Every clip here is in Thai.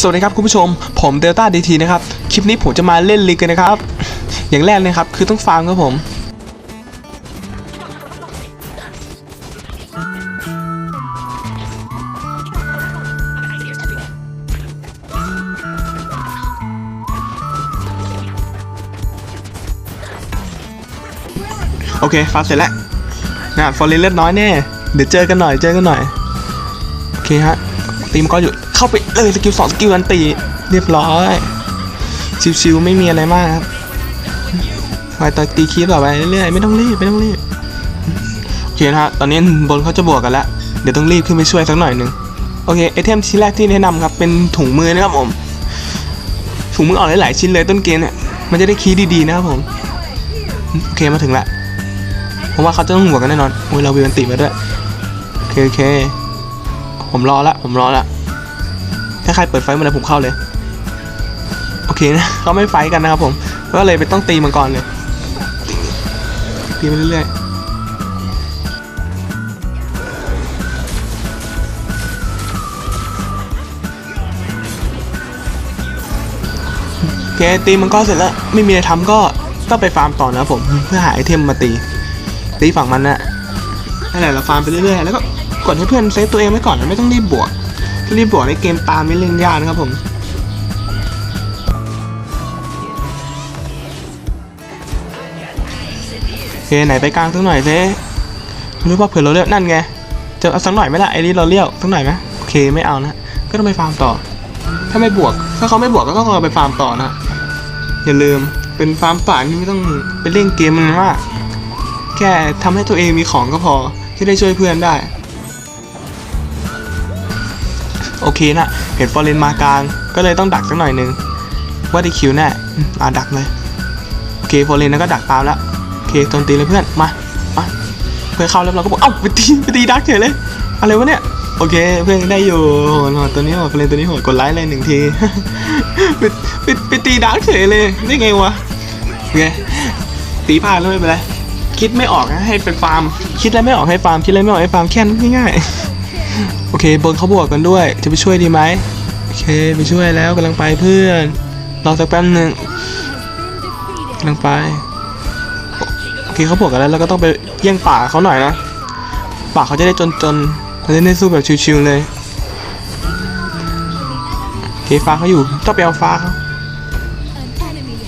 สวัสดีครับคุณผู้ชม ผมเดลต้าดีทีนะครับ คลิปนี้ผมจะมาเล่นลีกกันนะครับ อย่างแรกเลยครับ คือต้องฟาร์มครับผมโอเคฟาร์มเสร็จแล้วนะฟอร์เรนเลือดน้อยแน่ เดี๋ยวเจอกันหน่อย เจอกันหน่อย โอเคฮะ ตีมงก็อยู่เข้าไปเลยสกิลสองสกิลอันตีเรียบร้อยชิวๆไม่มีอะไรมากครับไปต่อตีคีบต่อไปเรื่อยๆไม่ต้องรีบไม่ต้องรีบโอเคนะฮะตอนนี้บนเขาจะบวกกันล้วเดี๋ยวต้องรีบขึ้นไปช่วยสักหน่อยหนึ่งโอเคไอเทมชิ้นแรกที่แนะนำครับเป็นถุงมือนะครับผมถุงมือออกหลายๆชิ้นเลยต้นเกมเนี่ยมันจะได้คีดีๆนะครับผมโอเคมาถึงละผมว่าเขาจะต้องหัวกันแน่นอนโอ้ยเราวิวันติมาด้วยโอเคโอเค ผมรอละผมรอละถ้าใครเปิดไฟเมื่อไหรผมเข้าเลย โอเคนะเขาไม่ไฟกันนะครับผมก็เลยไปต้องตีมังกรเลยตีไปเรื่อยๆโอเคตีมังกรเสร็จแล้วไม่มีอะไรทำก็ต้องไปฟาร์มต่อนะผมเพื่อหาไอเทมมาตีตีฝั่งมันนะนั่นแหละเราฟาร์มไปเรื่อยๆแล้วก็ กดให้เพื่อนเซฟตัวเองไว้ก่อนนะไม่ต้องรีบบวกรีบบวกในเกมตามไม่เล่นยากนะครับผมโอเคไหนไปกลางสักหน่อยเซ่รู้ว่าเผื่อเราเลี้ยวนั่นไงจะเอาสักหน่อยไหมล่ะไอ้นี่เราเลี้ยวสักหน่อยไหมโอเคไม่เอานะก็ต้องไปฟาร์มต่อ ถ้าไม่บวก ถ้าเขาไม่บวกก็ต้องเอาไปฟาร์มต่อนะอย่าลืมเป็นฟาร์มป่านี่ไม่ต้องไปเล่นเกมมันมากแค่ทำให้ตัวเองมีของก็พอที่ได้ช่วยเพื่อนได้ โอเคนะเห็นฟอร์เรนมากลาง ก็เลยต้องดักสักหน่อยนึง ว่าได้คิวแน่อ่าดักเลย โอเคฟอร์เรนนั้นก็ดักตามแล้ว โอเคโจมตีเลยเพื่อน มา มา เพื่อนเข้าแล้วเราก็บอก เอ้าไปตีไปตีดักเฉยเลย อะไรวะเนี่ย โอเค เพื่อนได้อยู่โหดตัวนี้โหดฟอร์เรนตัวนี้โหดกดไลค์เลยหนึ่งที ไปไปไปตีดักเฉยเลยได้ไงวะโอเคตีพลาดแล้วไม่เป็นไรคิดไม่ออกให้เป็นฟาร์ม คิดอะไรไม่ออกให้ฟาร์ม คิดอะไรไม่ออกให้ฟาร์มแค่นั้นง่ายๆ โอเคบนเขาบวกกันด้วย จะไปช่วยดีไหมโอเคไปช่วยแล้วกำลังไปเพื่อนรอสักแป๊บหนึ่งกำลังไปโอเคเขาบวกกันแล้วเราก็ต้องไปเยี่ยงป่าเขาหน่อยนะป่าเขาจะได้จนๆเขาจะได้สู้แบบชิวๆเลยโอเคฟ้าเขาอยู่ต้องไปเอาฟ้าเขา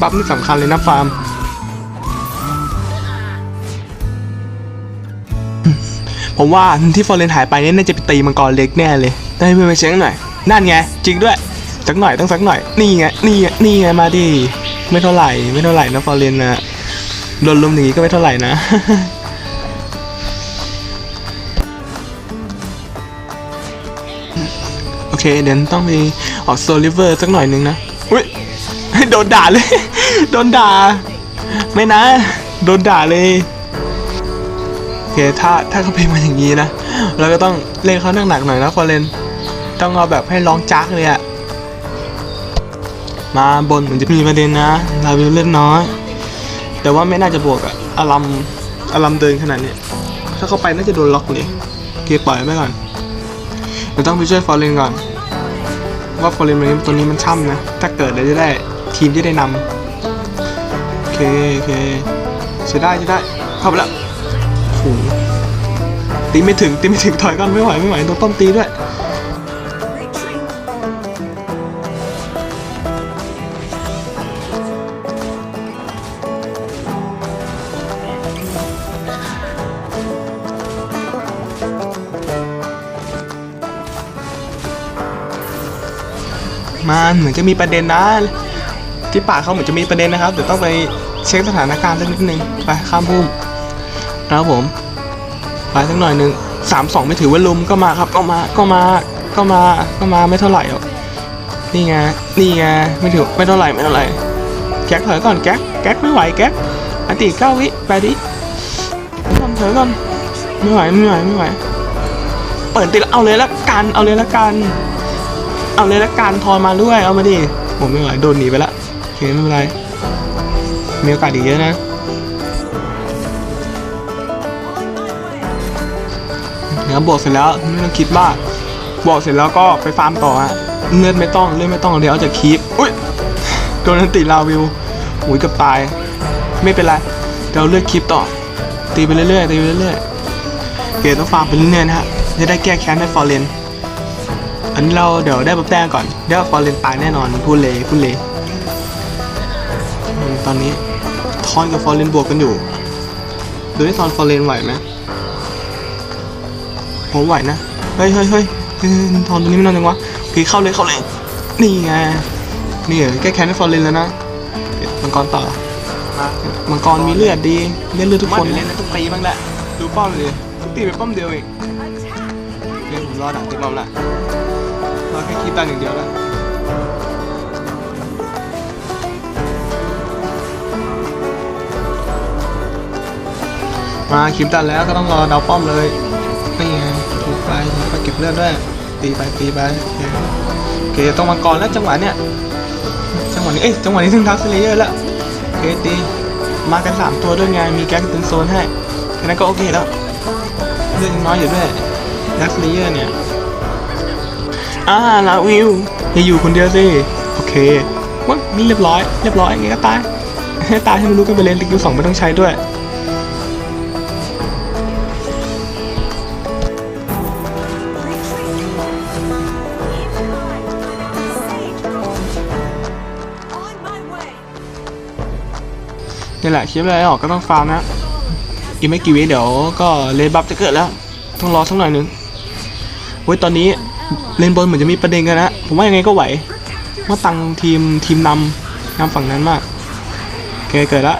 บัฟนี่สำคัญเลยนะฟาร์ม ผมว่าที่ฟอร์เรนหายไปเนี่ยน่าจะไปตีมังกรเล็กแน่เลยได้ให้เพื่อนไปเช็คหน่อย นั่นไง จริงด้วย สักหน่อยต้องสักหน่อย นี่ไง นี่ไง นี่ไง มาดิ ไม่เท่าไหร่ ไม่เท่าไหร่นะฟอร์เรนนะโดนลุมอย่างนี้ก็ไม่เท่าไหร่นะโอเคเดี๋ยวต้องไปออกโซลิเวอร์สักหน่อยนึงนะอุ้ยโดนด่าเลย โดนด่า ไม่นะ โดนด่าเลย เคถ้าถ้าเขาเป็นมาอย่างนี้นะเราก็ต้องเล่นเขาหนักๆหน่อยนะฟอร์เรนต้องเอาแบบให้ร้องจักเลยอะมาบนเหมือนจะมีประเด็นนะลาวิลเล่นน้อย แต่ว่าไม่น่าจะบวกอะอารัมอารัมเดินขนาดนี้ถ้าเขาไปน่าจะโดนล็อกเลยโอเคปล่อยไว้ก่อนเดี๋ยวต้องไปช่วยฟอร์เรนก่อน ว่าฟอร์เรนตัวนี้มันช่ำนะ ถ้าเกิดเดี๋ยจะได้ทีมที่ได้นำโอเคโอเคใช้ได้ใช้ได้เข้าไปแล้ว หตีไม่ถึงตีไม่ถึงถอยก่อนไม่ไหวไม่ไหวโดนต้อมตีด้วยมันเหมือนจะมีประเด็นนะที่ป่าเขาเหมือนจะมีประเด็นนะครับเดี๋ยวต้องไปเช็คสถานการณ์สักนิดนึงไปข้ามพุ่ม ครับผม ไปสักหน่อยหนึ่งสามสองไม่ถือว่าลุมก็มาครับ ก็มาก็มาก็มาก็มาไม่เท่าไหร่หรอกนี่ไงนี่ไงไม่ถือไม่เท่าไหร่ไม่เท่าไหร่แก๊กถอยก่อนแก๊กแก๊กไม่ไหวแก๊กอันตีเก้าวิไปดิทำถอยก่อนไม่ไหวไม่ไหวไม่ไหวเปิดตีแล้วเอาเลยละกันเอาเลยละกัน เอาเลยละกันทอนมาด้วยเอามาดิผมไม่ไหวโดนหนีไปละโอเคไม่เป็นไรมีโอกาสอีกเยอะนะ เดี๋ยวบวกเสร็จแล้วไม่ต้องคิดมากบวกเสร็จแล้วก็ไปฟาร์มต่อฮะเลือดไม่ต้องเลือดไม่ต้องเดี๋ยวเอาจากคีปอุ้ยโดนอันติลาวิวอุ้ยกับตาย ไม่เป็นไรเดี๋ยวเลือดคีปต่อ ตีไปเรื่อยๆตีไปเรื่อยๆเกรดต้องฟาร์มไปเรื่อยๆนะฮะจะได้แก้แค้นให้ฟอร์เรนอันนี้เราเดี๋ยวได้บัฟแต้มก่อนเดี๋ยวฟอร์เรนตายแน่นอนพูดเลยพูดเลยตอนนี้ทอนกับฟอร์เรนบวกกันอยู่ดูที่ทอนฟอร์เรนไหวไหม ผมไหวนะ เฮ้ยเฮ้ยเฮ้ยทอนตัวนี้ไม่นอนจังวะโอเข้าเลยเข้าเลย นี่ไง นี่แก้แค้นให้ฟอร์เรนแล้วนะมังกรต่อมังกรมีเลือดดีเลือดเลือดทุกคนเล่นต้องตีบ้างแหละ ดูป้อมเลยต้องตีไปป้อมเดียวเองเล่นผมรอดักตีป้อมละรอแค่คิดตันอย่างเดียวละมาคิมตันแล้วก็ต้องรอดาวป้อมเลย เลือดด้วยตีไปตีไปโอเคโอเคต้องมังกรแล้วจังหวะเนี้ยจังหวะนี้เอ้ยจังหวะนี้ถึงทักสเลเยอร์แล้วโอเคตีมากันสามตัวด้วยไงมีแก๊งตึงโซนให้แค่นั้นก็โอเคแล้วเรื่องน้อยอยู่ด้วยดักสเลเยอร์เนี่ยอ่าลาวิวอย่าอยู่คนเดียวสิโอเคว้านี่เรียบร้อยเรียบร้อยไงก็ตายให้ตายให้มันรู้กันไปเลยสกิลสองไม่ต้องใช้ด้วย นี่แหละคลิปอะไรออกก็ต้องฟาร์มนะอีกไม่กี่วิเดี๋ยวก็เลนบัฟจะเกิดแล้ว ต้องรอสักหน่อยนึงเว้ยตอนนี้เลนบนเหมือนจะมีประเด็นกันนะผมว่ายังไงก็ไหวว่าตังทีมทีมนำนำฝั่งนั้นมากโอเคเกิดละ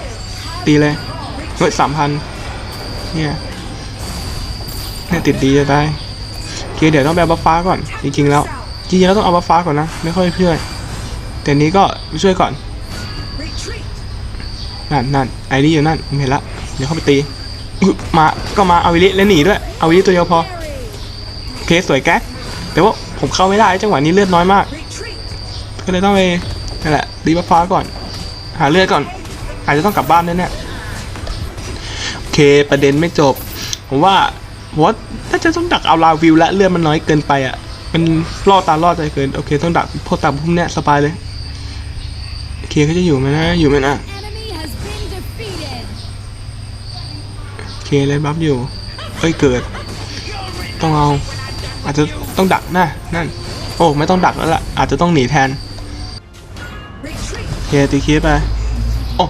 ตีเลยเฮ้ยสามพันเนี่ยเนี่ยติดดีจะได้โอเคเดี๋ยวต้องไปเอาบัฟฟ้าก่อนจริงๆแล้วจริงๆแล้วต้องเอาบัฟฟ้าก่อนนะไม่ค่อยเพื่อนแต่นี้ก็ช่วยก่อน นั่นนั่นไอรีอยู่นั่นผมเห็นละเดี๋ยวเข้าไปตีมาก็มาเอาวิลิแล้วหนีด้วยเอาวิลิตัวเดียวพอโอเคสวยแก๊กแต่ว่าผมเข้าไม่ได้จังหวะนี้เลือดน้อยมาก ก็เลยต้องไปนั่นแหละรีบฟฟ้าก่อน หาเลือดก่อน อาจจะต้องกลับบ้านแน่ๆโอเคประเด็นไม่จบ ผมว่าว่าถ้าจะต้องดักเอาลาวิวและเลือดมันน้อยเกินไปอะมันล่อตาล่อใจเกินโอเคต้องดักพวกตามพุ่มเนี้ยสบายเลยโอเคเขาจะอยู่ไหมนะอยู่ไหมนะ เคเลยบัฟอยู่เอ้ยเกิด ต้องเอา อาจจะต้องดักนะนั่น โอ้ไม่ต้องดักแล้วล่ะ อาจจะต้องหนีแทนเคตีคีไปโอ้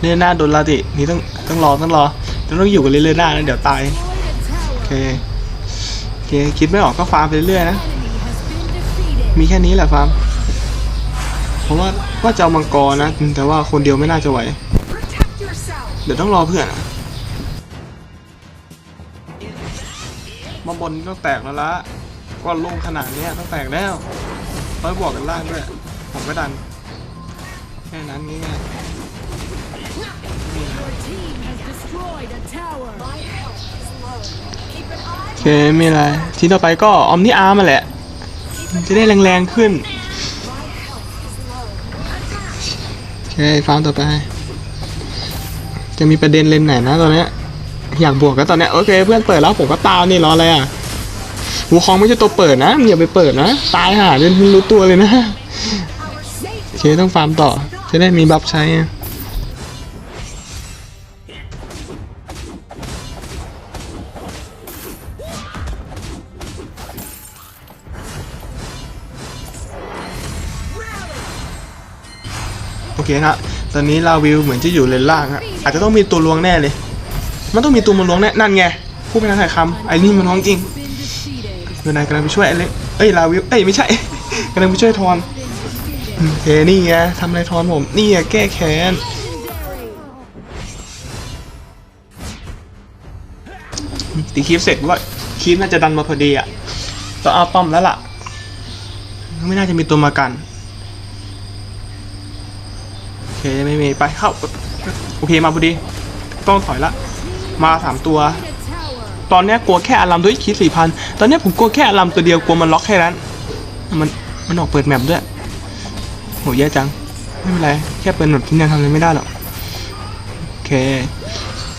เรน่าโดนลาตินี่ต้องต้องรอต้องรอต้องต้องอยู่กับเรน่านะเดี๋ยวตายโอเคโอเคคิดไม่ออกก็ฟาร์มไปเรื่อยๆนะมีแค่นี้แหละฟาร์มผมว่าว่าจะเอามังกรนะ แต่ว่าคนเดียวไม่น่าจะไหวเดี๋ยวต้องรอเพื่อนอะ บนต้องแตกแล้วละก็ลงขนาดนี้ต้องแตกแล้วร้อยบวกกันล่างด้วย ผมก็ดัน แค่นั้นง่ายโอเคไม่อะไรทีต่อไปก็ออมนี่อาร์มาแหละ จะได้แรงๆขึ้นโอเคฟาร์มต่อไป จะมีประเด็นเลนไหนนะตอนนี้ อยากบวกก็ตอนเนี้ยโอเคเพื่อนเปิดแล้วผมก็ตามนี่รออะไรอะหูคองไม่ใช่ตัวเปิดนะอย่าไปเปิดนะตายห่าจนรู้ตัวเลยนะโอเคต้องฟาร์มต่อจะได้มีบัฟใช้โอเคฮะตอนนี้ลาวิวเหมือนจะอยู่เลนล่างฮะอาจจะต้องมีตัวลวงแน่เลย มันต้องมีตัวมันลวงแน่นั่นไงผู้เป็นนักถ่ายคำไอ้นี่มันท้องจริงเวนายกำลังไปช่วยไอ้เล็กเอ้ยลาวิวเอ้ยไม่ใช่กำลังไปช่วยทอนโอเคนี่ไงทำอะไรทอนผมนี่ไงแก้แค้นตีคีฟเสร็จว่าคีฟน่าจะดันมาพอดีอะต้องเอาป้อมแล้วล่ะ ไม่น่าจะมีตัวมากันโอเคไม่มีไปเข้าโอเคมาพอดี ต้องถอยละ มาสามตัว ตอนเนี้ยกลัวแค่อารัมด้วยคีฟสี่พันตอนเนี้ยผมกลัวแค่อารัมตัวเดียวกลัวมันล็อกแค่นั้น มันมันออกเปิดแมปด้วยโหแย่จัง ไม่เป็นไร แค่เปิดหนดที่ยังทำอะไรไม่ได้หรอกโอเค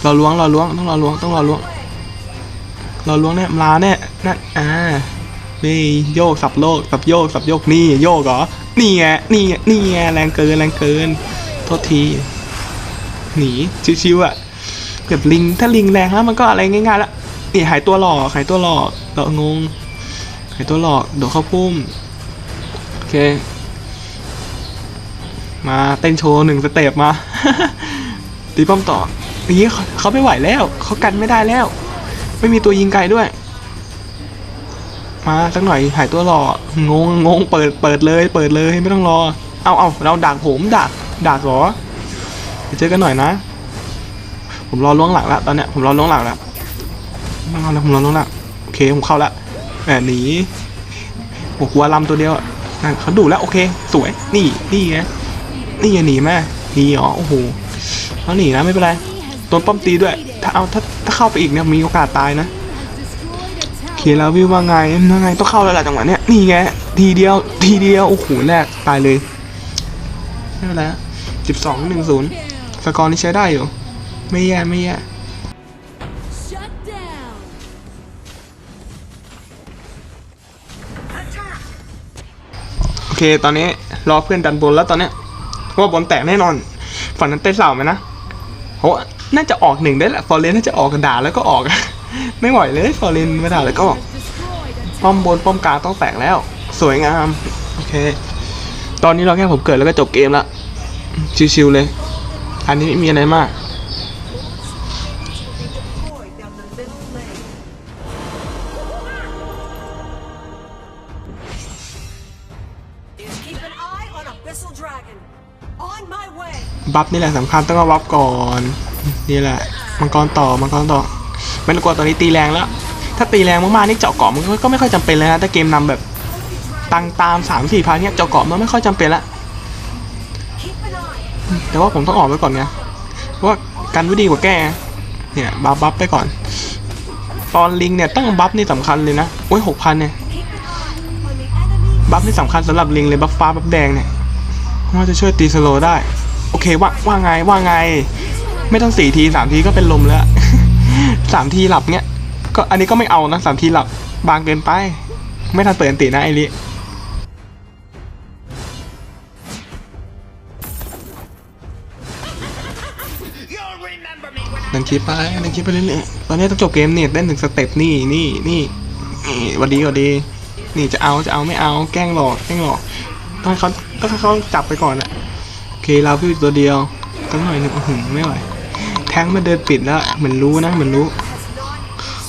รอล้วงรอล้วงต้องรอล้วงต้องรอล้วงรอล้วงเนี่ยมาแน่นั่นอ่านี่โยกสับโลกสับโยกสับโยกนี่โยกเหรอนี่ไงนี่ไงนี่ไงแรงเกินแรงเกินโทษทีหนีชิวๆอะ แบบลิง ถ้าลิงแรงแล้วมันก็อะไรง่ายๆละนี่หายตัวหลอกหายตัวหลอกเรางงหายตัวหลอกโดดเข้าพุ่มโอเค มาเต้นโชว์หนึ่งสเต็ปมาตีป้อมต่อนี้เขาไม่ไหวแล้วเขากันไม่ได้แล้ว ไม่มีตัวยิงไกลด้วย มาสักหน่อยหายตัวหล่องงงงเปิดเปิดเลยเปิดเลยไม่ต้องรอ เอาเอาเราดักผมดักดักหรอเจอกันหน่อยนะ ผมรอล้วงหลังละตอนเนี้ยผมรอล้วงหลังละไม่เอาแล้วผมรอล้วงหลังโอเคผมเข้าละแหมหนีโอ้โหหัวลำตัวเดียวนั่นเขาดูแล้วโอเค สวยนี่นี่ไงนี่ไงหนีแม่หนีอ๋อโอ้โหเขาหนีนะไม่เป็นไรโดนป้อมตีด้วย ถ้าเอาถ้าถ้าเข้าไปอีกเนี่ยมีโอกาสตายนะ Destroyed a โอ tower. เคแล้ววิวว่าไงว่าไงต้องเข้าแล้วแหละจังหวะเนี้ยนี่ไงทีเดียวทีเดียวโอ้โหแรกตายเลยไม่เป็นไรสิบสองหนึ่งศูนย์สกอร์นี่ใช้ได้อยู่ ไม่แย่ไม่แย่ Shut down. โอเค ตอนนี้รอเพื่อนดันบนแล้วตอนเนี้ยเพราะว่าบนแตกแน่นอน ฝั่งนั้นเต้นเสาไหมนะเพราะว่าน่าจะออกหนึ่งได้แหละฟอร์เรนน่าจะออกกระดาแล้วก็ออก ไม่ไหวเลยฟอร์เรนมาด่าแล้วก็ออก Destroyed a ป้อมบนป้อมกลางต้องแตกแล้ว สวยงาม โอเค ตอนนี้เราแค่ผมเกิดแล้วก็จบเกมละชิวๆเลย อันนี้ไม่มีอะไรมาก บัฟนี่แหละสำคัญต้องเอาบัฟก่อน นี่แหละ มังกรต่อ มังกรต่อ ไม่ต้องกลัวตอนนี้ตีแรงแล้ว ถ้าตีแรงมากๆนี่เจาะเกาะมันก็ไม่ค่อยจำเป็นเลยนะ ถ้าเกมนำแบบตังตามสามสี่พันเนี่ยเจาะเกาะมันไม่ค่อยจำเป็นละ Keep an eye. แต่ว่าผมต้องออกไว้ก่อนไงเพราะว่ากันไว้ดีกว่าแก้เนี่ยบัฟบัฟไปก่อน ตอนลิงเนี่ยต้องบัฟนี่สำคัญเลยนะโอ้ยหกพันเนี่ยบัฟนี่สำคัญสำหรับลิงเลยบัฟฟ้าบัฟแดงเนี่ยว่าจะช่วยตีสโลได้ โอเคว่าว่าไงว่าไง ไม่ต้องสี่ทีสามทีก็เป็นลมแล้วสามทีหลับเนี่ยก็อันนี้ก็ไม่เอานะสามทีหลับบางเกินไป ไม่ทันเปิดอันตินะไอริ ดันคลิปไปดันคลิปไปเรื่อยๆตอนนี้ต้องจบเกมเนี่ยเล่นถึงสเต็ปนี่นี่นี่วันดีวันดี นี่จะเอาจะเอาไม่เอาแกล้งหลอกแกล้งหลอกต้องให้เขาต้องให้เขาจับไปก่อนอะโอเคเราพี่ตัวเดียวตั้งหน่อยหนึ่งอื้อหือไม่ไหวแทงมันเดินปิดแล้วเหมือนรู้นะเหมือนรู้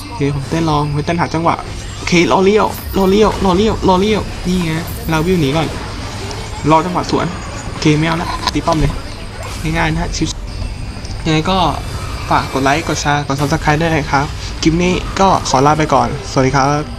โอเคผมเต้นลองผมเต้นหาจังหวะโอเครอเลี้ยวรอเลี้ยวรอเลี้ยวรอเลี้ยวนี่ไงเราวิวหนีก่อนรอจังหวะสวนโอเคไม่เอาละตีป้อมเลยง่ายๆนะฮะชิวยังไงก็ ฝากกดไลค์ กดแชร์ กดซับสไครต์ด้วยนะครับ คลิปนี้ก็ขอลาไปก่อน สวัสดีครับ